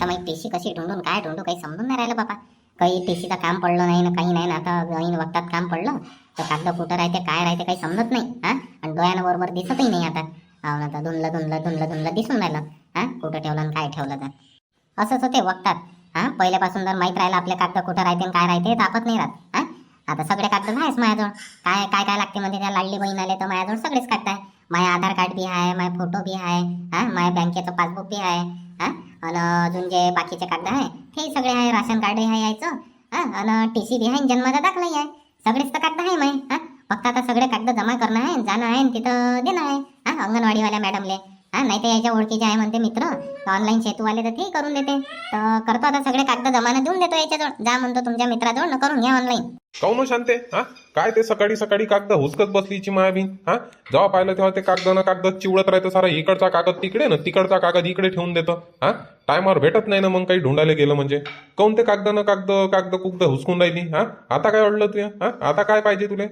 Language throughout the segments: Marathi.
आता मग टीसी कशी ढूंढून काय ढूंढू काही समजून नाही राहिलं बाबा. काही टीसीचं काम पडलं नाही ना काही नाही ना आता ऐन वक्तात काम पडलं. तर कागद कुठं राहते काय राहते काही समजत नाही हा? आणि डोळ्यानं बरोबर दिसतही नाही आता. हो ना तर धुनलं धुनलं धुनलं धुनलं दिसून राहिलं हा? कुठं ठेवलं आणि काय ठेवलं तर. असंच होते वक्तात हा? पहिल्यापासून जर माहीत राहिलं आपले कागद कुठं राहते आणि काय राहते तापत नाही राहत हा? आता सगळे कागद आहेच माझ्याजवळ. काय काय काय लागते म्हणजे त्या लाडली बहीण आले तर माझ्याजवळ सगळेच कागद आहे माझे आधार कार्ड बी आहे माझे फोटो बी आहे हा? माझ्या बँकेचं पासबुक बी आहे. हा? आणि अजून जे बाकीचे कागद आहे ते सगळे आहे राशन कार्ड आहे यायचं. हा? आणि टी सी बी आहे जन्माचा दाखलाही आहे. सगळेच तर कागद आहे माय फक्त आता सगळे कागद जमा करणं आहे जाणं आहे तिथं देणं आहे. हा? अंगणवाडीवाल्या मॅडमले. हा नाही तर याच्या ओळखीचे आहे म्हणते मित्र. ऑनलाईन सेतूवाले तर ते करून देते. तर करतो आता सगळे कागद जमाना देऊन देतो याच्याजवळ. जा म्हणतो तुमच्या मित्राजवळ न करून घ्या ऑनलाईन काऊन हो शांते? हा? काय ते सकाळी सकाळी कागद हुसकत बसलीची मायाबीन? हा? जेव्हा पाहिलं तेव्हा ते कागद ना कागद चिवडत राहतं. सारा इकडचा कागद तिकडे ना तिकडचा कागद इकडे ठेवून देतं. हा? टायमावर भेटत नाही ना मग काही ढुंडायला गेलं म्हणजे? काऊन ते कागद ना कागद कागद कुगद हुसकून राहिली? हा? आता काय अडलं तुया? हा? आता काय पाहिजे तुले?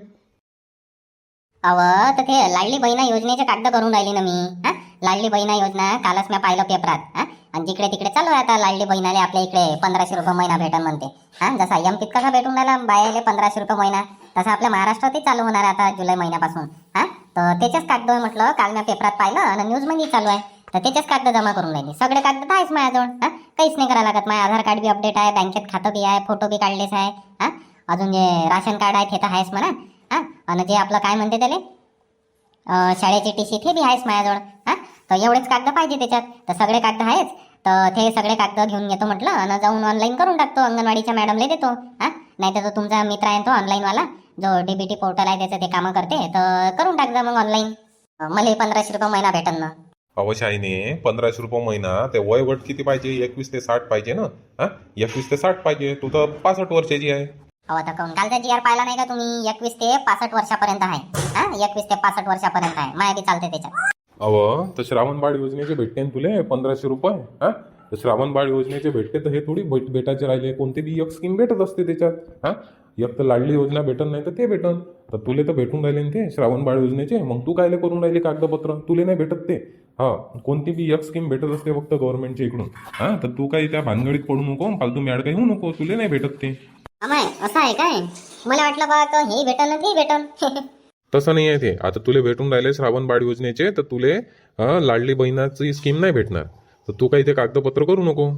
अव तर ते लाडली बहिणा योजनेचे कागद करून राहिली ना मी. हा? लाडली बहिणा योजना कालच मी पाहिलं पेपरात. हा? आणि जिकडे तिकडे चालू आहे आता लाडली बहिणाले आपल्या इकडे पंधराशे रुपये महिना भेटन म्हणते. हा? जसा यम तितका का भेटून राहिला? बायाले पंधराशे रुपये महिना. तसं आपल्या महाराष्ट्रातही चालू होणार आहे आता जुलै महिन्यापासून. हा? तर त्याच्याच कागद म्हटलं काल मी पेपरात पाहिलं आणि न्यूजमध्ये चालू आहे. तर त्याच्याच कागद जमा करून राहिली. सगळे कागद तर आहेच माझ्याजवळ. हा? काहीच नाही करायला लागत. माझ्या आधार कार्ड बी अपडेट आहे बँकेत खातं बी आहे फोटो बी काढलेच आहे. हा? अजून जे राशन कार्ड आहे ते तर आहेच म्हणा. आणि जे आपलं काय म्हणते त्याले? शाळेची टी सी ते बी आहेच माझ्याजवळ. हा? तर एवढेच कागद पाहिजे त्याच्यात. तर सगळे कागद आहेच. तर ते सगळे कागद घेऊन येतो म्हटलं आणि जाऊन ऑनलाईन करून टाकतो. अंगणवाडीच्या मॅडमला देतो. हा? नाही तर जो तुमचा मित्र आहे तो ऑनलाईनवाला जो डीबीटी पोर्टल आहे त्याचं ते कामं करते. तर करून टाक जा मग ऑनलाईन मला पंधराशे रुपये महिना भेटन ना. अवशाईने पंधराशे रुपये महिना ते वयवट किती पाहिजे? एकवीस ते साठ पाहिजे ना? हां? एकवीस ते साठ पाहिजे. तू तर पासष्ट वर्षाची आहे. अहो आता कंकालचा जी आर पाहिला नाही का तुम्ही? एकवीस ते पासष्ट वर्षापर्यंत आहे. हा? एकवीस ते पासष्ट वर्षापर्यंत आहे. माहिती चालते त्याच्यात. अव तर श्रावण बाळ योजनेचे भेटते ना तुले? पंधराशे रुपये. हा? तर श्रावण बाळ योजनेचे भेटते तर हे थोडी भेट भेटायचे राहिले. कोणते बी एक स्कीम भेटत असते त्याच्यात. हा? एक तर लाडली योजना भेटन नाही तर ते भेटन. तर तुले तर भेटून राहिले ना ते श्रावण बाळ योजनेचे. मग तू कायले करून राहिली कागदपत्र? तुले नाही भेटत ते. हा? कोणती बी एक स्कीम भेटत असते फक्त गव्हर्नमेंटच्या इकडून. हा? तर तू काही त्या भानगडीत पडू नको फालतू मॅड काही होऊ नको. तुले नाही भेटत ते. अमाय असं आहे काय? मला वाटलं बा का हे भेटन ते भेटन. तसं नाही आहे ते. आता तुले भेटून राहिले श्रावण बाळ योजनेचे तर तुले अं, लाडली बहिणाची स्कीम नाही भेटणार. तर तू काही ते कागदपत्र करू नको.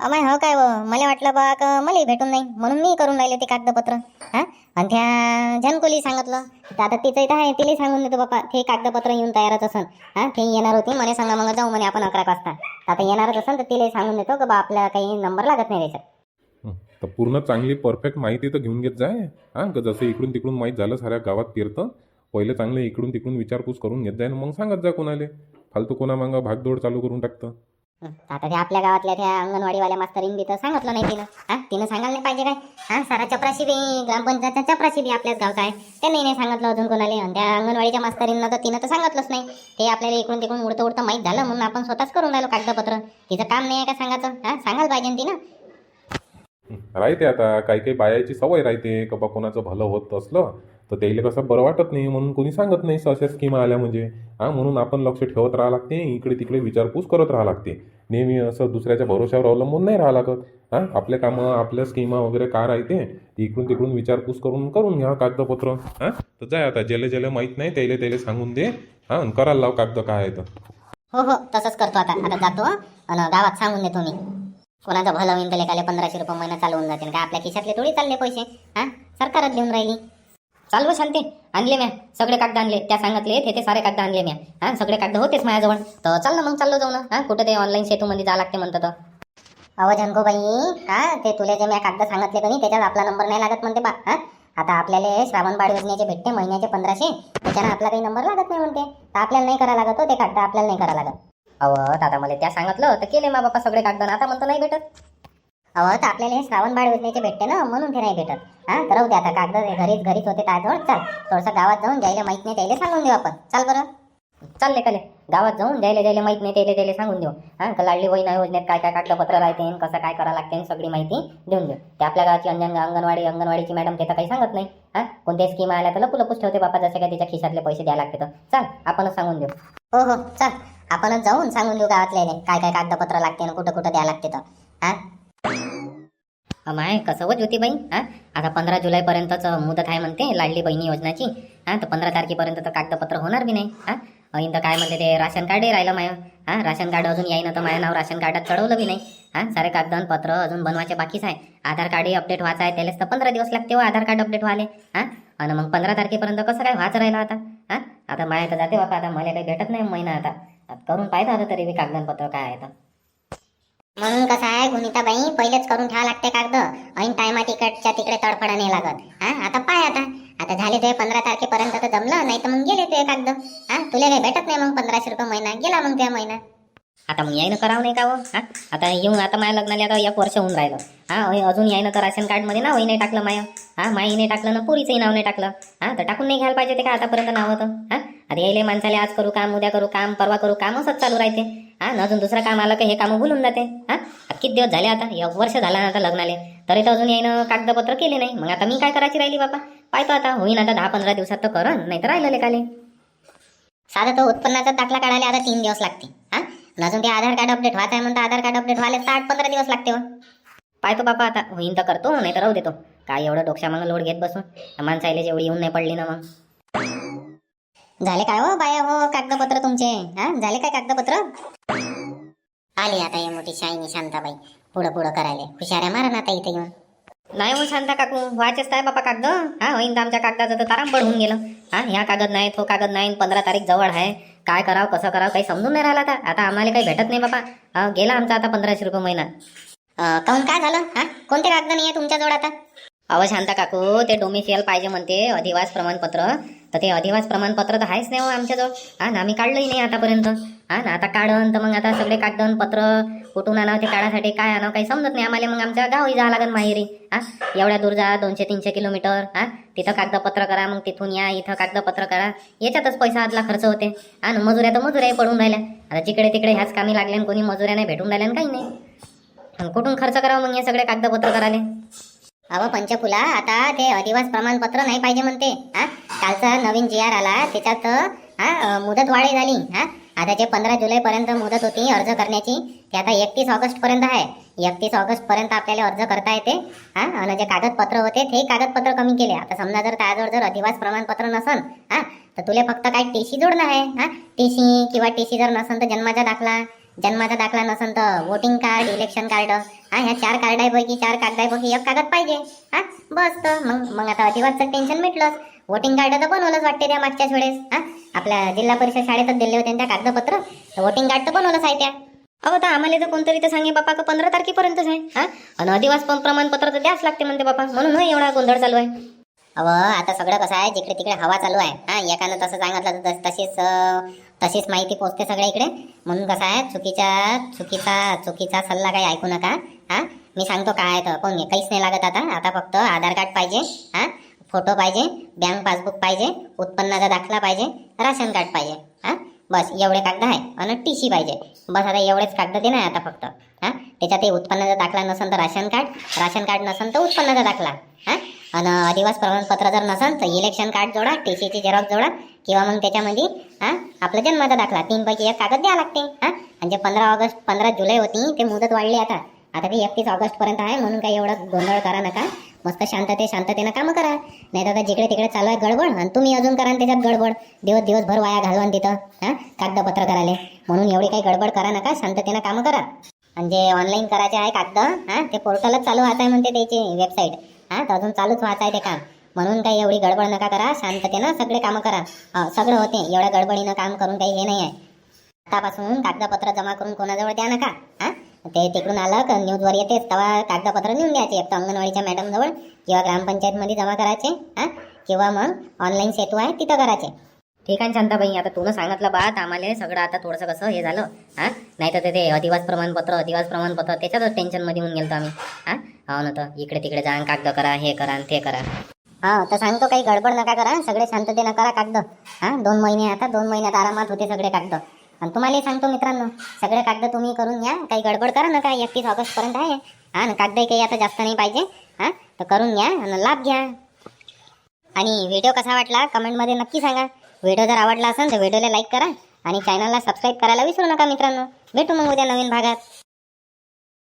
अमाय हो काय व मला वाटलं बा का मलाही भेटून नाही. म्हणून मी करून राहिले ते कागदपत्र. हा? आणि त्या जनकोली सांगितलं. तर आता तिचं इथं आहे तिला सांगून देतो बापा ते कागदपत्र येऊन तयारच असन. हा? ते येणार होती मला सांगा मग जाऊ म्हणे आपण अकरा वाजता. तर आता येणारच असन तर तिला सांगून देतो का बा आपला काही नंबर लागत नाही त्याच्यात. तर पूर्ण चांगली परफेक्ट माहिती तर घेऊन घेत जाय. हां का जसं इकडून तिकडून माहीत झालं साऱ्या गावात फिरतं. पहिले चांगलं इकडून तिकडून विचारपूस करून घेत जाय मग सांगत जा कोणाले. फालतू कोणा मागं भागदौड चालू करून टाकतं. आता त्या आपल्या गावातल्या त्या अंगणवाडीवाल्या मास्तरीन बी तर सांगितलं नाही तिनं. हा तिनं सांगायला नाही पाहिजे काय? हा सारा चपराशी बी ग्रामपंचायतचा चपराशी बी आपल्याच गावचा आहे त्यांनी नाही सांगितलं अजून कोणाला. त्या अंगणवाडीच्या मास्तरींना तर तिनं तर सांगितलंच नाही. ते आपल्याला इकडून तिकडून उडतं उडतं माहीत झालं म्हणून आपण स्वतःच करून राहिलो कागदपत्र. तिचं काम नाही आहे का सांगायचं? हा सांगायला पाहिजे तिनं. राहते आता काही काही बायाची सवय राहते का बा कोणाचं भलं होत असलं तर त्याला कसं बरं वाटत नाही म्हणून कोणी सांगत नाही अशा स्कीमा आल्या म्हणजे. हां म्हणून आपण लक्ष ठेवत राहा लागते इकडे तिकडे विचारपूस करत राहा लागते. नेहमी असं दुसऱ्याच्या भरोश्यावर अवलंबून नाही राहा लागत. हां आपले कामं आपल्या स्कीमा वगैरे काय राहते इकडून तिकडून विचारपूस करून करून घ्या कागदपत्र. हां तर जाय आता ज्याला ज्याला माहीत नाही त्याला त्याला सांगून दे. हां करायला लाव कागद काय आहे तर. हो हो तसंच करतो आता. आता जातो आणि गावात सांगून देतो मी. कोणाचं भलं होईल तर लेखाले पंधराशे रुपये महिना चालू होऊन जातील. का आपल्या खिशातले थोडी चालले पैसे? हा? सरकारच घेऊन राहिली. चालू शांती. आणले म्या. सगळे कागद आणले. त्या सांगितले ते ते सारे कागद आणले म्या. हा सगळे कागद होतेच माझ्याजवळ. तर चाल ना मग चाललो जाऊ ना. हा कुठे ते ऑनलाईन सेतूमध्ये जावं लागते म्हणतं तर. अहो बाई हा ते तुला जे म्या कागद सांगितले का नाही त्याच्यात आपला नंबर नाही लागत म्हणते बा हा? आता आपल्याला श्रावण बाळ योजनेचे भेटते महिन्याचे पंधराशे. त्याच्यानं आपला काही नंबर लागत नाही म्हणते. तर आपल्याला नाही करा लागत हो ते कागद. आपल्याला नाही करा लागत. अहो दादा आता मला त्या सांगितलं तर केले मा बापा सगळे कागद आता म्हणतो नाही भेटत. अहो तर आपल्याला हे श्रावण बाळ योजनेचे भेटते ना म्हणून ते नाही भेटत. हा तर राहू दे आता कागद हे घरीच घरीच होते त्याजवळ चाल. थोडंसं गावात जाऊन द्यायला माहीत नाही त्याला सांगून देऊ आपण. चाल बरं. चालले कले. गावात जाऊन द्यायला द्यायला माहीत नाही त्याला त्याला सांगून देऊ. हा का लाडली बहीण योजनेत काय काय कागदपत्र राहते कसं काय करावं लागते सगळी माहिती देऊन देऊ. ते आपल्या गावाची अंजन अंगणवाडी अंगणवाडीची मॅडम ते तर काही सांगत नाही. हा कोणत्या स्कीम आल्या तर लपू लपूच ठेवते बापा जसं काय तिच्या खिशातले पैसे द्यायला लागते तर. चाल आपणच सांगून देऊ. हो हो चाल. आपणच जाऊन सांगून देऊ गावातले काय काय कागदपत्र लागते ना कुठं कुठं द्या लागते तर हा? माय कसं हो व ज्योतिबाई हा? आता पंधरा जुलैपर्यंतच मुदत आहे म्हणते लाडली बहिणी योजनाची. हा तर पंधरा तारखेपर्यंत तर कागदपत्र होणार बी नाही हा? अईन तर काय म्हणते ते राशन कार्डही राहिलं माय हा? राशन कार्ड अजून येईन तर माझं नाव राशन कार्डात चढवलं बी नाही हा? सारे कागदपत्र अजून बनवायचे बाकीच आहे. आधार कार्डही अपडेट व्हायचं आहे त्यालाच तर पंधरा दिवस लागते हो आधार कार्ड अपडेट व्हायला हा? आणि मग पंधरा तारखेपर्यंत कसं काय व्हायचं राहिलं आता हा? आता माया तर जाते बापा आता मला काही भेटत नाही महिना आता. आता करून पाहिजे आता तरी मी कागदपत्र काय आहे तर. म्हणून कसं आहे गुणिताबाई पहिलेच करून ठेवा लागते कागद. ऐन टायमा तिकडच्या तिकडे तडफडा नाही लागत. हा आता पाय आता. आता झाले ते पंधरा तारखेपर्यंत तर जमलं नाही तर मग गेले ते कागद. हा तुला काही भेटत नाही मग पंधराशे रुपये महिना. गेला मग त्या महिना. आता मग यायनं करावं नाही का हो? हा? आता येऊन आता माझ्या लग्नाला आता एक वर्ष होऊन राहिलं. हा अजून यायनं तर राशन कार्डमध्ये नावही नाही टाकलं माया. हा माई नाही टाकलं ना पुरीचंही नाव नाही टाकलं. हा तर टाकून नाही घ्यायला पाहिजे ते का आतापर्यंत नाव होतं हा? आता यायले माणसाले आज करू काम उद्या करू काम परवा करू काम असंच चालू राहते. हा ना अजून दुसरं काम आलं की हे काम भुलून जाते. हा? किती दिवस झाले आता? एक वर्ष झाला ना आता लग्नाले. तरी तर अजून यायनं कागदपत्र केले नाही. मग आता मी काय करायची राहिली बाबा पाहतो आता. होईन आता दहा पंधरा दिवसात तर करण नाही तर राहिलं लेखाले साधा तो उत्पन्नाचा दाखला काढायला आता तीन दिवस लागते हा? अजून ते आधार कार्ड अपडेट व्हायचं आहे म्हणता आधार कार्ड अपडेट व्हायला तर आठ पंधरा दिवस लागते हो. पाहतो बापा आता होईन तर करतो नाही तर राहू देतो. काय एवढं डोक्यामागं लोड घेत बसून त्या जेवढी येऊन नाही पडली ना मग. झाले काय हो बाया? हो कागदपत्र तुमचे. हा? झाले काय कागदपत्र? आली आता ये मोठी शाईनी शांताबाई. पुढं पुढं करायला. हुशाऱ्या मारा ना आता इथे येऊन. नाही हो शांता काकू व्हायचेच काय बापा कागद. हा होईन तर आमच्या कागदाचं तर तारांबळ होऊन गेलं. हा ह्या कागद नाही तो हो कागद नाही पंधरा तारीख जवळ आहे. काय करावं कसं करावं काही समजून नाही राहिला आता. आता आम्हाला काही भेटत नाही बाबा. गेला आमचा आता पंधराशे रुपये महिना. काहून काय झालं? हा? कोणते कागद नाही आहे तुमच्याजवळ आता? अहो शांता काकू ते डोमिसियल पाहिजे म्हणते अधिवास प्रमाणपत्र. तर ते अधिवास प्रमाणपत्र तर आहेच नाही हो आमच्याजवळ. हा ना आम्ही काढलंही नाही आतापर्यंत. हा ना आता काढन तर मग आता सगळे कागदन पत्र कुठून आणावं ते काढासाठी काय आणावं काही समजत नाही. आम्हाला मग आमच्या गावी जावं लागेल माहेरी. हा? एवढ्या दूर जा दोनशे तीनशे किलोमीटर. हा? तिथं कागदपत्र करा मग तिथून या इथं कागदपत्र करा. याच्यातच पैसा आदला खर्च होते. हा ना मजुऱ्या तर मजुऱ्याही पडून राहिल्या. आता जिकडे तिकडे ह्याच कामी लागल्या कोणी मजुऱ्या नाही भेटून राहिल्या काही नाही. कुठून खर्च करावं मग हे सगळे कागदपत्र कराले अव पंचफुला आता ते अधिवास प्रमाणपत्र नाही पाहिजे म्हणते. हा? कालचा नवीन जी आर आला त्याच्यात हा मुदत वाढी झाली. हा? आता जे पंधरा जुलै पर्यंत मुदत होती अर्ज करण्याची ते आता एकतीस ऑगस्ट पर्यंत आहे. एकतीस ऑगस्ट पर्यंत आपल्याला अर्ज करता येते. हा? आणि जे कागदपत्र होते ते कागदपत्र कमी केले. आता समजा जर त्याजवळ जर अधिवास प्रमाणपत्र नसन हा? तर तुला फक्त काय टीसी जोडणं आहे हा? टीसी किंवा टीसी जर नसन तर जन्माचा दाखला. जन्माचा दाखला नसन तर वोटिंग कार्ड इलेक्शन कार्ड हा ह्या चार कार्डापैकी चार कागदापैकी एक कागद पाहिजे. हा बस तर मग मग आता अधिवासचं टेन्शन मिटलंच वोटिंग कार्ड तर बनवलंच वाटते त्या मागच्याच वेळेस. हा आपल्या जिल्हा परिषद शाळेतच दिले होते त्या कागदपत्र. तर वोटिंग कार्ड तर बनवलंच आहे त्या. अहो तर आम्हाला तर कोणतरी तर सांगे बापा का पंधरा तारखेपर्यंतच आहे. हा आणि अधिवास पण प्रमाणपत्र तर द्याच लागते म्हणते बापा म्हणून एवढा गोंधळ चालू आहे. अव आता सगळं कसं आहे जिकडे तिकडे हवा चालू आहे. हा एकानं तसं सांगितलं तर तशीच तशीच माहिती पोचते सगळ्या इकडे. म्हणून कसं आहे चुकीच्या चुकीचा चुकीचा सल्ला काही ऐकू नका. हा? मी सांगतो काय आहे तर. कोण नाही, काहीच नाही लागत आता. आता फक्त आधार कार्ड पाहिजे हा? फोटो पाहिजे बँक पासबुक पाहिजे उत्पन्नाचा दाखला पाहिजे राशन कार्ड पाहिजे हा? बस एवढे कागद आहे. आणि टी सी पाहिजे. बस आता एवढेच कागद ते नाही आता फक्त हां? त्याच्यात ते उत्पन्नाचा दाखला नसेल तर राशन कार्ड राशन कार्ड नसेल तर उत्पन्नाचा दाखला हा? आणि अधिवास प्रमाणपत्र जर नसेल तर इलेक्शन कार्ड जोडा टी सीची झेरॉक्स जोडा किंवा मग त्याच्यामध्ये हां? आपला जन्माचा दाखला. तीनपैकी एक कागद द्यावा लागते हां? आणि जे पंधरा ऑगस्ट पंधरा जुलै होती ते मुदत वाढली आता. आता ते एकतीस ऑगस्ट पर्यंत आहे म्हणून काही एवढं गोंधळ करा नका. मस्त शांतते शांततेनं कामं करा. नाही तर जिकडे तिकडे चालू आहे गडबड आणि तुम्ही अजून करा त्याच्यात गडबड. दिवस दिवसभर वाया घालवान तिथं हा? कागदपत्र करायला. म्हणून एवढी काही गडबड करा नका शांततेनं कामं करा. आणि जे ऑनलाईन करायचे आहे कागद हा? ते पोर्टलच चालू व्हायचं आहे म्हणते त्याची वेबसाईट हा? तर अजून चालूच व्हायचं आहे ते काम. म्हणून काही एवढी गडबड नका करा शांततेनं सगळे कामं करा. सगळं होते एवढ्या गडबडीनं काम करून काही हे नाही आहे. आतापासून कागदपत्र जमा करून कोणाजवळ द्या नका हा? ते तिकडून आलं का न्यूजवर येतेच तेव्हा कागदपत्र नेऊन द्यायचे एक तर अंगणवाडीच्या मॅडमजवळ किंवा ग्रामपंचायतमध्ये जमा करायचे हा? किंवा मग ऑनलाईन सेतू आहे तिथं करायचे. ठीक आहे शांताबाई आता तुला सांगितलं बात आम्हाला सगळं आता थोडंसं कसं हे झालं हा? नाही तर ते- ते अधिवास प्रमाणपत्र अधिवास प्रमाणपत्र त्याच्यातच टेन्शनमध्ये होऊन गेलो आम्ही हा? हो ना तर इकडे तिकडे जा कागद करा हे करा आणि ते करा. हा तर सांगतो काही गडबड नका करा सगळे शांततेनं करा कागद हा? दोन महिने आता दोन महिन्यात आरामात होते सगळे कागद. आणि तुम्हालाही सांगतो मित्रांनो सगळे कागद तुम्ही करून घ्या. काही गडबड करा नका एकतीस ऑगस्ट पर्यंत आहे. हा ना कागदही काही आता जास्त नाही पाहिजे. हा तर करून घ्या आणि लाभ घ्या. आणि व्हिडिओ कसा वाटला कमेंटमध्ये नक्की सांगा. व्हिडिओ जर आवडला असेल तर व्हिडिओला लाईक करा आणि चॅनलला सबस्क्राईब करायला विसरू नका मित्रांनो. भेटू मग उद्या नवीन भागात.